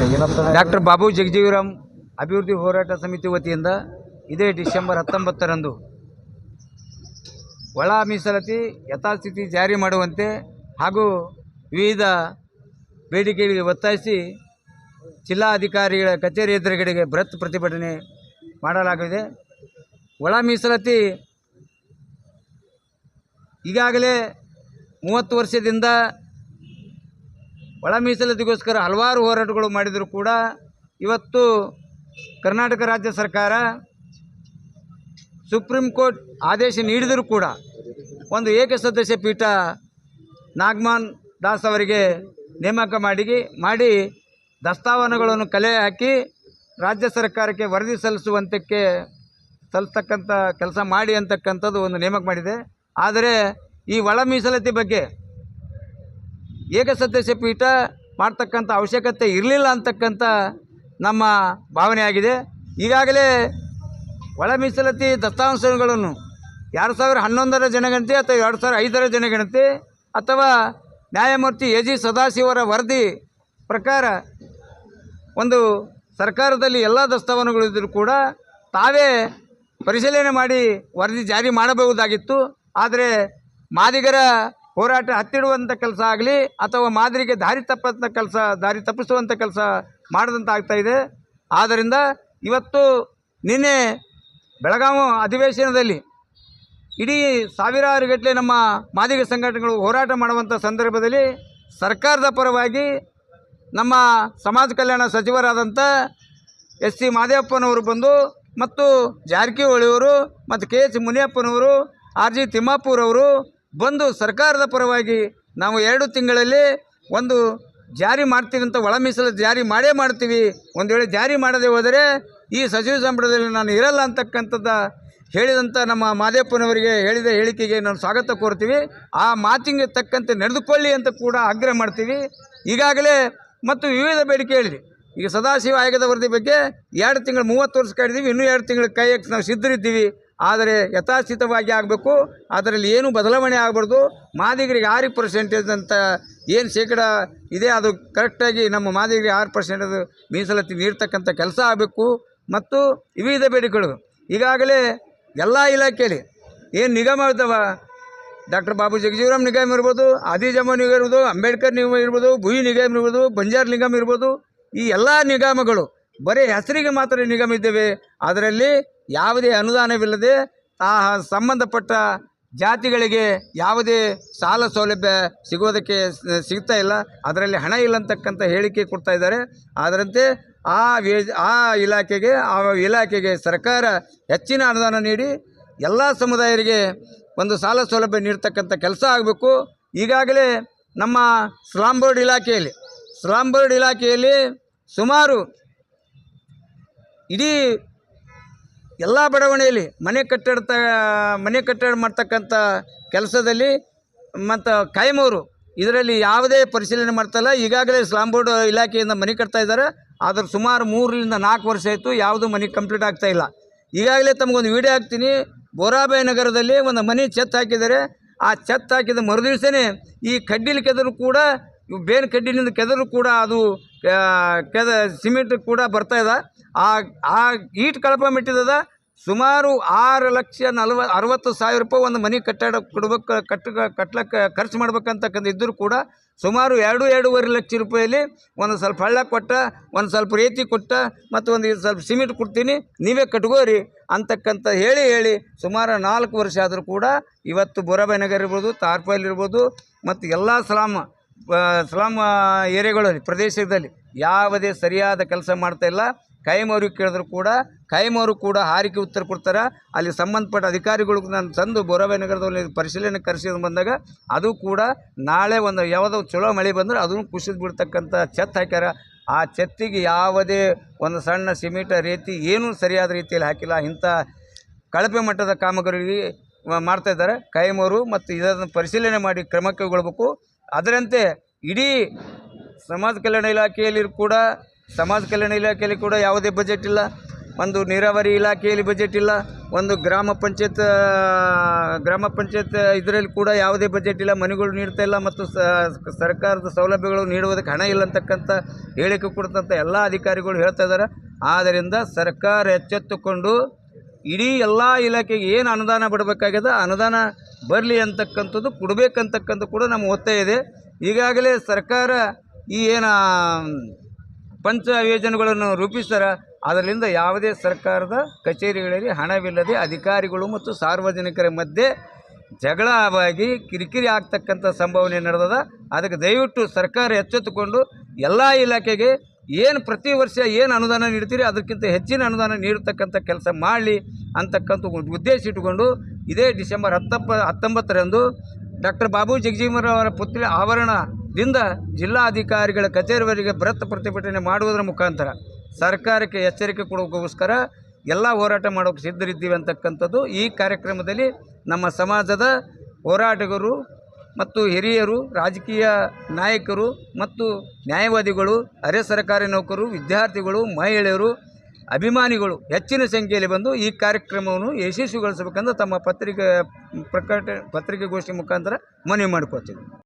Doctor Babu Jagjivanram ಅಭಿವೃದ್ಧಿ ಹೋರಾಟ ಸಮಿತಿ ವತಿಯಿಂದ ಇದೇ ಡಿಸೆಂಬರ್ ಹತ್ತೊಂಬತ್ತರಂದು ಒಳ ಮೀಸಲಾತಿ ಯಥಾಸ್ಥಿತಿ ಜಾರಿ ಮಾಡುವಂತೆ ಹಾಗೂ ವಿವಿಧ ಬೇಡಿಕೆಗಳಿಗೆ ಒತ್ತಾಯಿಸಿ ಜಿಲ್ಲಾಧಿಕಾರಿಗಳ ಕಚೇರಿ ಎದುರುಗಡೆಗೆ ಬೃಹತ್ ಪ್ರತಿಭಟನೆ ಮಾಡಲಾಗಿದೆ. ಒಳ ಮೀಸಲಾತಿ ಈಗಾಗಲೇ ಮೂವತ್ತು ವರ್ಷದಿಂದ ಒಳ ಮೀಸಲಾತಿಗೋಸ್ಕರ ಹಲವಾರು ಹೋರಾಟಗಳು ಮಾಡಿದರೂ ಕೂಡ ಇವತ್ತು ಕರ್ನಾಟಕ ರಾಜ್ಯ ಸರ್ಕಾರ ಸುಪ್ರೀಂ ಕೋರ್ಟ್ ಆದೇಶ ನೀಡಿದರೂ ಕೂಡ ಒಂದು ಏಕ ಸದಸ್ಯ ಪೀಠ ನಾಗಮಾನ್ ದಾಸ್ ಅವರಿಗೆ ನೇಮಕ ಮಾಡಿ ಮಾಡಿ ದಸ್ತಾವನಗಳನ್ನು ಕಲೆ ಹಾಕಿ ರಾಜ್ಯ ಸರ್ಕಾರಕ್ಕೆ ವರದಿ ಸಲ್ಲಿಸುವಂತಕ್ಕೆ ಸಲ್ಲಿಸ್ತಕ್ಕಂಥ ಕೆಲಸ ಮಾಡಿ ಅಂತಕ್ಕಂಥದ್ದು ಒಂದು ನೇಮಕ ಮಾಡಿದೆ. ಆದರೆ ಈ ಒಳ ಮೀಸಲಾತಿ ಬಗ್ಗೆ ಏಕಸದಸ್ಯ ಪೀಠ ಮಾಡ್ತಕ್ಕಂಥ ಅವಶ್ಯಕತೆ ಇರಲಿಲ್ಲ ಅಂತಕ್ಕಂಥ ನಮ್ಮ ಭಾವನೆ ಆಗಿದೆ. ಈಗಾಗಲೇ ಒಳ ಮೀಸಲಾತಿ ದತ್ತಾಂಶಗಳನ್ನು ಎರಡು ಸಾವಿರ ಹನ್ನೊಂದರ ಜನಗಣತಿ ಅಥವಾ ಎರಡು ಸಾವಿರ ಐದರ ಜನಗಣತಿ ಅಥವಾ ನ್ಯಾಯಮೂರ್ತಿ ಎ ಜಿ ಸದಾಶಿವರ ವರದಿ ಪ್ರಕಾರ ಒಂದು ಸರ್ಕಾರದಲ್ಲಿ ಎಲ್ಲ ದಸ್ತಾವನುಗಳಿದ್ದರೂ ಕೂಡ ತಾವೇ ಪರಿಶೀಲನೆ ಮಾಡಿ ವರದಿ ಜಾರಿ ಮಾಡಬಹುದಾಗಿತ್ತು. ಆದರೆ ಮಾದಿಗರ ಹೋರಾಟ ಹತ್ತಿಡುವಂಥ ಕೆಲಸ ಆಗಲಿ ಅಥವಾ ಮಾದರಿಗೆ ದಾರಿ ತಪ್ಪಂಥ ಕೆಲಸ, ದಾರಿ ತಪ್ಪಿಸುವಂಥ ಕೆಲಸ ಮಾಡಿದಂಥ ಆಗ್ತಾ ಇದೆ. ಆದ್ದರಿಂದ ಇವತ್ತು ನಿನ್ನೆ ಬೆಳಗಾವಿ ಅಧಿವೇಶನದಲ್ಲಿ ಇಡೀ ಸಾವಿರಾರು ಗಟ್ಟಲೆ ನಮ್ಮ ಮಾದಿಗ ಸಂಘಟನೆಗಳು ಹೋರಾಟ ಮಾಡುವಂಥ ಸಂದರ್ಭದಲ್ಲಿ ಸರ್ಕಾರದ ಪರವಾಗಿ ನಮ್ಮ ಸಮಾಜ ಕಲ್ಯಾಣ ಸಚಿವರಾದಂಥ ಎಸ್ ಸಿ ಮಾದೇವಪ್ಪನವರು ಬಂದು ಮತ್ತು ಜಾರಕಿಹೊಳಿಯವರು ಮತ್ತು ಕೆ ಎಚ್ ಮುನಿಯಪ್ಪನವರು, ಆರ್ ಜಿ ತಿಮ್ಮಾಪುರವರು ಬಂದು ಸರ್ಕಾರದ ಪರವಾಗಿ ನಾವು ಎರಡು ತಿಂಗಳಲ್ಲಿ ಒಂದು ಜಾರಿ ಮಾಡ್ತೀವಿ ಅಂತ ಒಳ ಮೀಸಲು ಜಾರಿ ಮಾಡೇ ಮಾಡ್ತೀವಿ. ಒಂದು ವೇಳೆ ಜಾರಿ ಮಾಡದೆ ಹೋದರೆ ಈ ಸಚಿವ ಸಂಪುಟದಲ್ಲಿ ನಾನು ಇರಲ್ಲ ಅಂತಕ್ಕಂಥದ್ದು ಹೇಳಿದಂಥ ನಮ್ಮ ಮಾದೇಪ್ಪನವರಿಗೆ ಹೇಳಿದ ಹೇಳಿಕೆಗೆ ನಾನು ಸ್ವಾಗತ ಕೋರ್ತೀವಿ. ಆ ಮಾತಿಗೆ ತಕ್ಕಂತೆ ನಡೆದುಕೊಳ್ಳಿ ಅಂತ ಕೂಡ ಆಗ್ರಹ ಮಾಡ್ತೀವಿ. ಈಗಾಗಲೇ ಮತ್ತು ವಿವಿಧ ಬೇಡಿಕೆ ಹೇಳಿದೆ. ಈಗ ಸದಾಶಿವ ಆಯೋಗದ ವರದಿ ಬಗ್ಗೆ ಎರಡು ತಿಂಗಳು ಮೂವತ್ತು ವರ್ಷ ಕಾಡಿದ್ದೀವಿ ಇನ್ನೂ ಎರಡು ತಿಂಗಳು ಕಾಯಕ್ಕೆ ನಾವು ಸಿದ್ಧರಿದ್ದೀವಿ. ಆದರೆ ಯಥಾಸ್ಥಿತವಾಗಿ ಆಗಬೇಕು. ಅದರಲ್ಲಿ ಏನು ಬದಲಾವಣೆ ಆಗಬಾರ್ದು. ಮಾದಿಗರಿಗೆ ಆರು ಪರ್ಸೆಂಟೇಜ್ ಅಂತ ಏನು ಶೇಕಡ ಇದೆ, ಅದು ಕರೆಕ್ಟಾಗಿ ನಮ್ಮ ಮಾದಿಗರಿಗೆ ಆರು ಪರ್ಸೆಂಟ್ ಅದು ಮೀಸಲಾತಿ ನೀಡ್ತಕ್ಕಂಥ ಕೆಲಸ ಆಗಬೇಕು. ಮತ್ತು ವಿವಿಧ ಬೇಡಿಕೆಗಳು. ಈಗಾಗಲೇ ಎಲ್ಲ ಇಲಾಖೆಯಲ್ಲಿ ಏನು ನಿಗಮ ಡಾಕ್ಟರ್ ಬಾಬು ಜಗಜೀವರಾಮ್ ನಿಗಮ ಇರ್ಬೋದು ಆದಿಜಮ್ಮ ನಿಗಮ ಇರ್ಬೋದು, ಅಂಬೇಡ್ಕರ್ ನಿಗಮ ಇರ್ಬೋದು, ಭೂಯಿ ನಿಗಮ ಇರ್ಬೋದು, ಬಂಜಾರ್ ನಿಗಮ ಇರ್ಬೋದು, ಈ ಎಲ್ಲ ನಿಗಮಗಳು ಬರೀ ಹೆಸರಿಗೆ ಮಾತ್ರ ನಿಗಮ ಇದ್ದೇವೆ ಅದರಲ್ಲಿ ಯಾವುದೇ ಅನುದಾನವಿಲ್ಲದೆ ಆ ಸಂಬಂಧಪಟ್ಟ ಜಾತಿಗಳಿಗೆ ಯಾವುದೇ ಸಾಲ ಸೌಲಭ್ಯ ಸಿಗೋದಕ್ಕೆ ಸಿಗ್ತಾ ಇಲ್ಲ. ಅದರಲ್ಲಿ ಹಣ ಇಲ್ಲ ಅಂತಕ್ಕಂಥ ಹೇಳಿಕೆ ಕೊಡ್ತಾ ಇದ್ದಾರೆ. ಅದರಂತೆ ಆ ಆ ಇಲಾಖೆಗೆ ಆ ಇಲಾಖೆಗೆ ಸರ್ಕಾರ ಹೆಚ್ಚಿನ ಅನುದಾನ ನೀಡಿ ಎಲ್ಲ ಸಮುದಾಯರಿಗೆ ಒಂದು ಸಾಲ ಸೌಲಭ್ಯ ನೀಡ್ತಕ್ಕಂಥ ಕೆಲಸ ಆಗಬೇಕು. ಈಗಾಗಲೇ ನಮ್ಮ ಸ್ಲಾಮ್ ಬೋರ್ಡ್ ಇಲಾಖೆಯಲ್ಲಿ ಸ್ಲಾಮ್ ಬೋರ್ಡ್ ಇಲಾಖೆಯಲ್ಲಿ ಸುಮಾರು ಇಡೀ ಎಲ್ಲ ಬಡಾವಣೆಯಲ್ಲಿ ಮನೆ ಕಟ್ಟಡ ಮನೆ ಕಟ್ಟಡ ಮಾಡ್ತಕ್ಕಂಥ ಕೆಲಸದಲ್ಲಿ ಮತ್ತು ಕಾಯಮವರು ಇದರಲ್ಲಿ ಯಾವುದೇ ಪರಿಶೀಲನೆ ಮಾಡ್ತಾಯಿಲ್ಲ ಈಗಾಗಲೇ ಸ್ಲಾಮ್ ಬೋರ್ಡ್ ಇಲಾಖೆಯಿಂದ ಮನೆ ಕಟ್ತಾ ಇದ್ದಾರೆ. ಆದರೆ ಸುಮಾರು ಮೂರರಿಂದ ನಾಲ್ಕು ವರ್ಷ ಆಯಿತು ಯಾವುದೂ ಮನೆ ಕಂಪ್ಲೀಟ್ ಆಗ್ತಾ ಇಲ್ಲ. ಈಗಾಗಲೇ ತಮಗೊಂದು ವಿಡಿಯೋ ಹಾಕ್ತೀನಿ. ಬೋರಾಬಾಯಿ ನಗರದಲ್ಲಿ ಒಂದು ಮನೆ ಛತ್ ಹಾಕಿದ್ದಾರೆ. ಆ ಛತ್ ಹಾಕಿದ ಮರುದಿವಸನೇ ಈ ಕಡ್ಡಿಲಿ ಕೆದರು ಕೂಡ ಇವು ಬೇರೆ ಕಡ್ಡಿನಿಂದ ಕೆದರು ಕೂಡ ಅದು ಕೆದ, ಸಿಮೆಂಟ್ ಕೂಡ ಬರ್ತಾ ಇದೆ. ಆ ಆ ಈಟ್ ಕಳಪ ಮೆಟ್ಟಿದ ಸುಮಾರು ಆರು ಲಕ್ಷ ನಲ್ವ, ಅರವತ್ತು ಸಾವಿರ ರೂಪಾಯಿ ಒಂದು ಮನೆ ಕಟ್ಟಡ ಕೊಡ್ಬೇಕು, ಕಟ್ಟ, ಕಟ್ಲಕ್ಕೆ ಖರ್ಚು ಮಾಡ್ಬೇಕಂತಕ್ಕಂಥ ಇದ್ದರೂ ಕೂಡ ಸುಮಾರು ಎರಡು, ಎರಡೂವರೆ ಲಕ್ಷ ರೂಪಾಯಲ್ಲಿ ಒಂದು ಸ್ವಲ್ಪ ಹಳ್ಳ ಕೊಟ್ಟ, ಒಂದು ಸ್ವಲ್ಪ ರೇತಿ ಕೊಟ್ಟ ಮತ್ತು ಒಂದು ಸ್ವಲ್ಪ ಸಿಮೆಂಟ್ ಕೊಡ್ತೀನಿ, ನೀವೇ ಕಟ್ಕೋರಿ ಅಂತಕ್ಕಂಥ ಹೇಳಿ ಹೇಳಿ ಸುಮಾರು ನಾಲ್ಕು ವರ್ಷ ಆದರೂ ಕೂಡ ಇವತ್ತು ಬೋರಾಬಾಯಿ ನಗರ್ ಇರ್ಬೋದು, ತಾರ್ಪಾಲ್ ಇರ್ಬೋದು ಮತ್ತು ಎಲ್ಲ ಸಲಾಮ ಸ್ಲಮ್ ಏರಿಯಾಗಳಲ್ಲಿ, ಪ್ರದೇಶದಲ್ಲಿ ಯಾವುದೇ ಸರಿಯಾದ ಕೆಲಸ ಮಾಡ್ತಾ ಇಲ್ಲ. ಕೈಮವ್ರಿಗೆ ಕೇಳಿದ್ರು ಕೂಡ, ಕೈಮೋರು ಕೂಡ ಹಾರಿಕೆ ಉತ್ತರ ಕೊಡ್ತಾರೆ. ಅಲ್ಲಿ ಸಂಬಂಧಪಟ್ಟ ಅಧಿಕಾರಿಗಳು ನಾನು ತಂದು ಬೋರಾಬೆ ನಗರದಲ್ಲಿ ಪರಿಶೀಲನೆ ಕರೆಸಿ ಬಂದಾಗ ಅದು ಕೂಡ ನಾಳೆ ಒಂದು ಯಾವುದೋ ಚಲೋ ಮಳೆ ಬಂದರೆ ಅದನ್ನು ಕುಸಿದು ಬಿಡ್ತಕ್ಕಂಥ ಛತ್ ಹಾಕ್ಯಾರ. ಆ ಛತ್ತಿಗೆ ಯಾವುದೇ ಒಂದು ಸಣ್ಣ ಸಿಮೆಂಟ್ ರೀತಿ ಏನೂ ಸರಿಯಾದ ರೀತಿಯಲ್ಲಿ ಹಾಕಿಲ್ಲ. ಇಂಥ ಕಳಪೆ ಮಟ್ಟದ ಕಾಮಗಾರಿಗೆ ಮಾಡ್ತಾಯಿದ್ದಾರೆ ಕಾಯಮವರು ಮತ್ತು ಇದನ್ನು ಪರಿಶೀಲನೆ ಮಾಡಿ ಕ್ರಮ ಅದರಂತೆ ಇಡೀ ಸಮಾಜ ಕಲ್ಯಾಣ ಇಲಾಖೆಯಲ್ಲಿ ಕೂಡ, ಸಮಾಜ ಕಲ್ಯಾಣ ಇಲಾಖೆಯಲ್ಲಿ ಕೂಡ ಯಾವುದೇ ಬಜೆಟ್ ಇಲ್ಲ. ಒಂದು ನೀರಾವರಿ ಇಲಾಖೆಯಲ್ಲಿ ಬಜೆಟ್ ಇಲ್ಲ. ಒಂದು ಗ್ರಾಮ ಪಂಚಾಯತ್ ಗ್ರಾಮ ಪಂಚಾಯತ್ ಇದರಲ್ಲಿ ಕೂಡ ಯಾವುದೇ ಬಜೆಟ್ ಇಲ್ಲ. ಮನೆಗಳು ನೀಡ್ತಾ ಇಲ್ಲ ಮತ್ತು ಸರ್ಕಾರದ ಸೌಲಭ್ಯಗಳು ನೀಡುವುದಕ್ಕೆ ಹಣ ಇಲ್ಲ ಅಂತಕ್ಕಂಥ ಹೇಳಿಕೆ ಕೊಡ್ತಂಥ ಎಲ್ಲ ಅಧಿಕಾರಿಗಳು ಹೇಳ್ತಾ ಇದ್ದಾರೆ. ಆದ್ದರಿಂದ ಸರ್ಕಾರ ಎಚ್ಚೆತ್ತುಕೊಂಡು ಇಡೀ ಎಲ್ಲ ಇಲಾಖೆಗೆ ಏನು ಅನುದಾನ ಬಿಡಬೇಕಾಗ್ಯದ ಅನುದಾನ ಬರಲಿ ಅಂತಕ್ಕಂಥದ್ದು ಕೊಡಬೇಕಂತಕ್ಕಂಥ ಕೂಡ ನಮ್ಮ ಒತ್ತಾಯ ಇದೆ. ಈಗಾಗಲೇ ಸರ್ಕಾರ ಈ ಏನು, ಪಂಚ ಯೋಜನೆಗಳನ್ನು ರೂಪಿಸ್ತಾರ, ಅದರಿಂದ ಯಾವುದೇ ಸರ್ಕಾರದ ಕಚೇರಿಗಳಲ್ಲಿ ಹಣವಿಲ್ಲದೆ ಅಧಿಕಾರಿಗಳು ಮತ್ತು ಸಾರ್ವಜನಿಕರ ಮಧ್ಯೆ ಜಗಳವಾಗಿ ಕಿರಿಕಿರಿ ಆಗ್ತಕ್ಕಂಥ ಸಂಭಾವನೆ ನಡೆದದ. ಅದಕ್ಕೆ ದಯವಿಟ್ಟು ಸರ್ಕಾರ ಎಚ್ಚೆತ್ತುಕೊಂಡು ಎಲ್ಲ ಇಲಾಖೆಗೆ ಏನು ಪ್ರತಿ ವರ್ಷ ಏನು ಅನುದಾನ ನೀಡ್ತೀರಿ, ಅದಕ್ಕಿಂತ ಹೆಚ್ಚಿನ ಅನುದಾನ ನೀಡತಕ್ಕಂಥ ಕೆಲಸ ಮಾಡಲಿ ಅಂತಕ್ಕಂಥ ಉದ್ದೇಶ ಇಟ್ಟುಕೊಂಡು ಇದೇ ಡಿಸೆಂಬರ್ ಹತ್ತಪ್ಪ, ಹತ್ತೊಂಬತ್ತರಂದು ಡಾಕ್ಟರ್ ಬಾಬು ಜಗಜೀವನರವರ ಪುತ್ರಿ ಆವರಣದಿಂದ ಜಿಲ್ಲಾಧಿಕಾರಿಗಳ ಕಚೇರಿವರೆಗೆ ಬೃಹತ್ ಪ್ರತಿಭಟನೆ ಮಾಡುವುದರ ಮುಖಾಂತರ ಸರ್ಕಾರಕ್ಕೆ ಎಚ್ಚರಿಕೆ ಕೊಡೋಕ್ಕೋಸ್ಕರ ಎಲ್ಲ ಹೋರಾಟ ಮಾಡೋಕ್ಕೆ ಸಿದ್ಧರಿದ್ದೀವಿ ಅಂತಕ್ಕಂಥದ್ದು ಈ ಕಾರ್ಯಕ್ರಮದಲ್ಲಿ ನಮ್ಮ ಸಮಾಜದ ಹೋರಾಟಗಾರರು ಮತ್ತು ಹಿರಿಯರು, ರಾಜಕೀಯ ನಾಯಕರು ಮತ್ತು ನ್ಯಾಯವಾದಿಗಳು, ಅರೆ ಸರ್ಕಾರಿ ನೌಕರರು ವಿದ್ಯಾರ್ಥಿಗಳು, ಮಹಿಳೆಯರು, ಅಭಿಮಾನಿಗಳು ಹೆಚ್ಚಿನ ಸಂಖ್ಯೆಯಲ್ಲಿ ಬಂದು ಈ ಕಾರ್ಯಕ್ರಮವನ್ನು ಯಶಸ್ವಿಗೊಳಿಸಬೇಕೆಂದು ತಮ್ಮ ಪತ್ರಿಕೆ ಪ್ರಕಟ ಪತ್ರಿಕೆಗೋಷ್ಠಿ ಮುಖಾಂತರ ಮನವಿ ಮಾಡ್ಕೊಳ್ತೀವಿ.